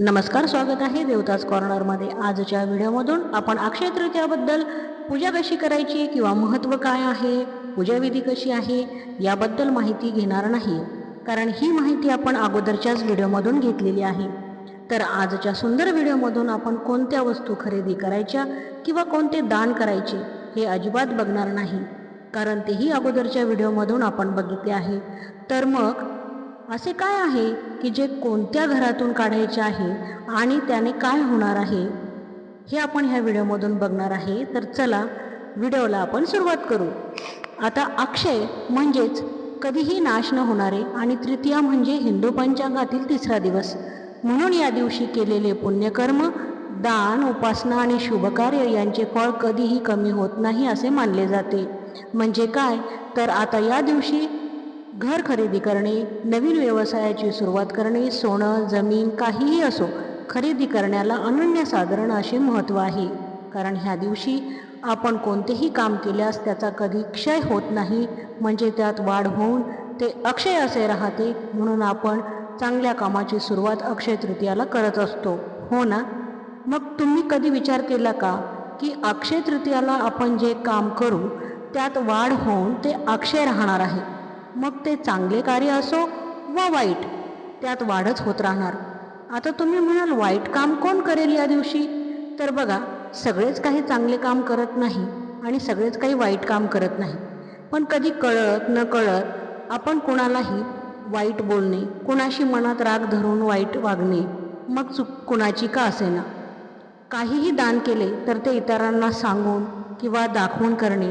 नमस्कार स्वागत आहे देवताज कॉर्नरमध्ये आजच्या व्हिडिओमधून आपण अक्षय तृतीयाबद्दल पूजा कशी करायची किंवा महत्त्व काय आहे पूजाविधी कशी आहे याबद्दल माहिती घेणार नाही. कारण ही माहिती आपण अगोदरच्याच व्हिडिओमधून घेतलेली आहे. तर आजच्या सुंदर व्हिडिओमधून आपण कोणत्या वस्तू खरेदी करायच्या किंवा कोणते दान करायचे हे अजिबात बघणार नाही. कारण तेही अगोदरच्या व्हिडिओमधून आपण बघितले आहे. तर मग असे काय आहे की जे कोणत्या घरातून काढायचे आहे आणि त्याने काय होणार आहे? हे आपण ह्या व्हिडिओमधून बघणार आहे. तर चला व्हिडिओला आपण सुरुवात करू. आता अक्षय म्हणजेच कधीही नाश न होणारे आणि तृतीया म्हणजे हिंदू पंचांगातील तिसरा दिवस. म्हणून या दिवशी केलेले पुण्यकर्म दान उपासना आणि शुभकार्य यांचे फळ कधीही कमी होत नाही असे मानले जाते. म्हणजे काय? तर आता या दिवशी घर खरेदी करणे नवीन व्यवसायाची सुरुवात करणे सोनं जमीन काहीही असो खरेदी करण्याला अनन्यसाधारण असे महत्त्व आहे. कारण ह्या दिवशी आपण कोणतेही काम केल्यास त्याचा कधी क्षय होत नाही म्हणजे त्यात वाढ होऊन ते अक्षय असे राहते म्हणून आपण चांगल्या कामाची सुरुवात अक्षय तृतीयाला करत असतो. हो ना? मग तुम्ही कधी विचार केला का की अक्षय तृतीयाला आपण जे काम करू त्यात वाढ होऊन ते अक्षय राहणार आहे? मग ते चांगले कार्य असो वा वाईट त्यात वाढच होत राहणार. आता तुम्ही म्हणाल वाईट काम कोण करेल या दिवशी? तर बघा सगळेच काही चांगले काम करत नाही आणि सगळेच काही वाईट काम करत नाही. पण कधी कळत न कळत आपण कुणालाही वाईट बोलणे कुणाशी मनात राग धरून वाईट वागणे मग चूक कुणाची का असेना? काहीही दान केले तर ते इतरांना सांगून किंवा दाखवून करणे.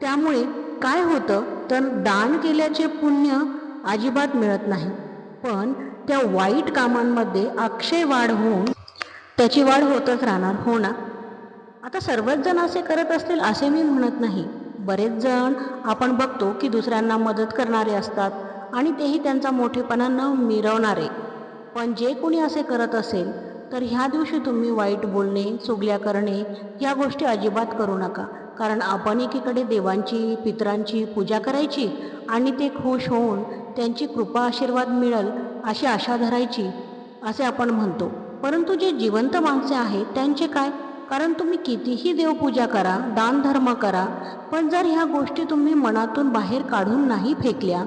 त्यामुळे काय होतं? तर दान केल्याचे पुण्य अजिबात मिळत नाही. पण त्या वाईट कामांमध्ये अक्षय वाढ होऊन त्याची वाढ होतच राहणार हो ना? आता सर्वच जण असे करत असतील असे मी म्हणत नाही. बरेच जण आपण बघतो की दुसऱ्यांना मदत करणारे असतात आणि तेही त्यांचा मोठेपणा न मिरवणारे. पण जे कोणी असे करत असेल तर ह्या दिवशी तुम्ही वाईट बोलणे चुगल्या करणे या गोष्टी अजिबात करू नका. कारण आपण एकीकडे देवांची पितरांची पूजा करायची आणि ते खुश होऊन त्यांची कृपा आशीर्वाद मिळेल अशी आशा धरायची असे आपण म्हणतो. परंतु जे जिवंत माणसे आहेत त्यांचे काय? कारण तुम्ही कितीही देवपूजा करा दानधर्म करा पण जर ह्या गोष्टी तुम्ही मनातून बाहेर काढून नाही फेकल्या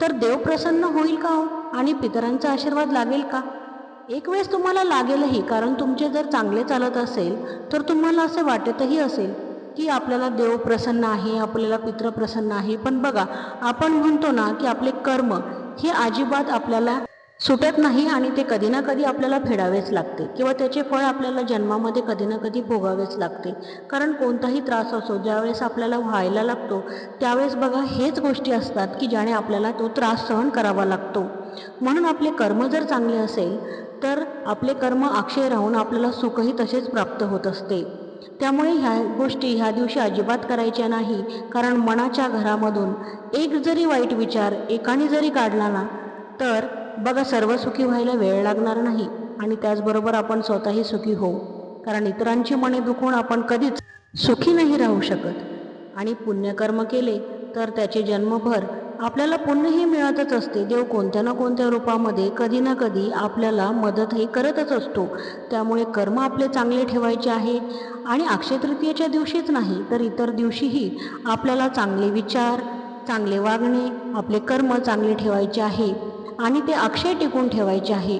तर देव प्रसन्न होईल का हो? आणि पितरांचा आशीर्वाद लागेल का? एक वेळेस तुम्हाला लागेलही कारण तुमचे जर चांगले चालत असेल तर तुम्हाला असे वाटतही असेल. की आपल्याला देव प्रसन्न आहे आपल्याला पित्र प्रसन्न आहे. पण बघा आपण म्हणतो ना की आपले कर्म हे अजिबात आपल्याला सुटत नाही आणि ते कधी ना कधी आपल्याला फेडावेच लागते किंवा त्याचे फळ आपल्याला जन्मामध्ये कधी ना कधी भोगावेच लागते. कारण कोणताही त्रास असो ज्यावेळेस आपल्याला व्हायला लागतो त्यावेळेस बघा हेच गोष्टी असतात की ज्याने आपल्याला तो त्रास सहन करावा लागतो. म्हणून आपले कर्म जर चांगले असेल तर आपले कर्म अक्षय राहून आपल्याला सुखही तसेच प्राप्त होत असते. त्यामुळे ह्या गोष्टी ह्या दिवशी अजिबात करायच्या नाही. कारण मनाच्या घरामधून एक जरी वाईट विचार एकाने जरी काढला ना तर बघा सर्व सुखी व्हायला वेळ लागणार नाही. आणि त्याचबरोबर आपण स्वतःही सुखी होऊ. कारण इतरांची मने दुखून आपण कधीच सुखी नाही राहू शकत. आणि पुण्यकर्म केले तर त्याचे जन्मभर आपल्याला पुण्यही मिळतच असते. देव कोणत्या ना कोणत्या रूपामध्ये कधी ना कधी आपल्याला मदतही करतच असतो. त्यामुळे कर्म आपले चांगले ठेवायचे आहे. आणि अक्षय तृतीयेच्या दिवशीच नाही तर इतर दिवशीही आपल्याला चांगले विचार चांगले वागणे आपले कर्म चांगले ठेवायचे आहे. आणि ते अक्षय टिकून ठेवायचे आहे.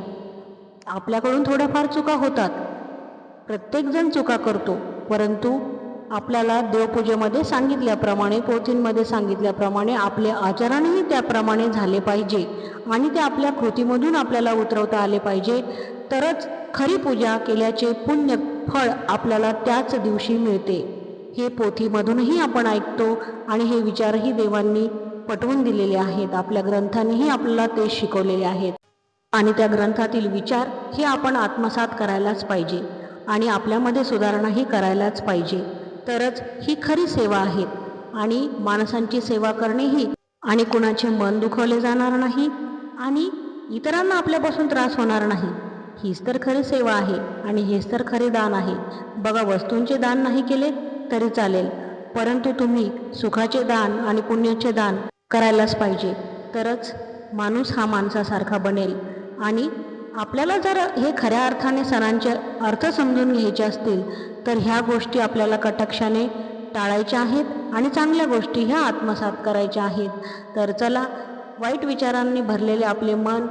आपल्याकडून थोड्याफार चुका होतात. प्रत्येकजण चुका करतो. परंतु आपल्याला देवपूजेमध्ये सांगितल्याप्रमाणे पोथींमध्ये सांगितल्याप्रमाणे आपले आचरणही त्याप्रमाणे झाले पाहिजे आणि ते आपल्या कृतीमधून आपल्याला उतरवता आले पाहिजे. तरच खरी पूजा केल्याचे पुण्य फळ आपल्याला त्याच दिवशी मिळते. हे पोथीमधूनही आपण ऐकतो आणि हे विचारही देवांनी पटवून दिलेले आहेत. आपल्या ग्रंथांनीही आपल्याला ते शिकवलेले आहेत. आणि त्या ग्रंथातील विचार हे आपण आत्मसात करायलाच पाहिजे आणि आपल्यामध्ये सुधारणाही करायलाच पाहिजे. तरच ही खरी सेवा आहे. आणि माणसांची सेवा करणेही आणि कुणाचे मन दुखवले जाणार नाही आणि इतरांना आपल्यापासून त्रास होणार नाही. हीच तर खरी सेवा आहे आणि हेच तर खरे दान आहे. बघा वस्तूंचे दान नाही केले तरी चालेल परंतु तुम्ही सुखाचे दान आणि पुण्याचे दान करायलाच पाहिजे. तरच माणूस हा माणसासारखा बनेल आणि आपल्याला जर हे खऱ्या अर्थाने सणांचे अर्थ समजून घ्यायचे असतील तर ह्या गोष्टी आपल्याला कटाक्षाने टाळायच्या आहेत आणि चांगल्या गोष्टी ह्या आत्मसात करायच्या आहेत. तर चला वाईट विचारांनी भरलेले आपले मन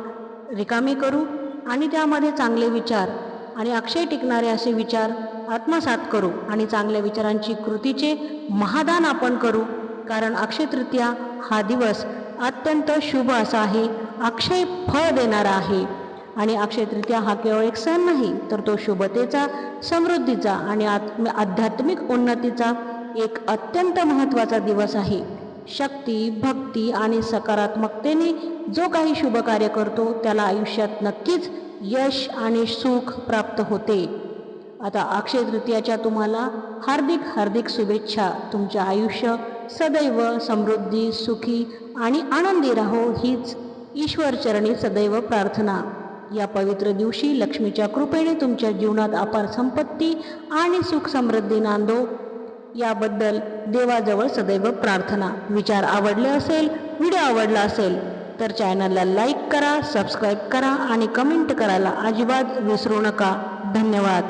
रिकामे करू आणि त्यामध्ये चांगले विचार आणि अक्षय टिकणारे असे विचार आत्मसात करू आणि चांगल्या विचारांची कृतीचे महादान आपण करू. कारण अक्षय तृतीया हा दिवस अत्यंत शुभ असा आहे. अक्षय फळ देणारा आहे. आणि अक्षय तृतीया हा केवळ एक सण नाही तर तो शुभतेचा समृद्धीचा आणि आत्म आध्यात्मिक उन्नतीचा एक अत्यंत महत्त्वाचा दिवस आहे. शक्ती भक्ती आणि सकारात्मकतेने जो काही शुभ कार्य करतो त्याला आयुष्यात नक्कीच यश आणि सुख प्राप्त होते. आता अक्षय तृतीयाच्या तुम्हाला हार्दिक हार्दिक शुभेच्छा. तुमचे आयुष्य सदैव समृद्धी सुखी आणि आनंदी राहो हीच ईश्वरचरणी सदैव प्रार्थना. या पवित्र दिवशी लक्ष्मीच्या कृपेने तुमच्या जीवनात अपार संपत्ती आणि सुख समृद्धी नांदो. याबद्दल देवाजवळ सदैव प्रार्थना. विचार आवडले असेल व्हिडिओ आवडला असेल तर चॅनलला लाईक करा सबस्क्राईब करा आणि कमेंट करायला अजिबात विसरू नका. धन्यवाद.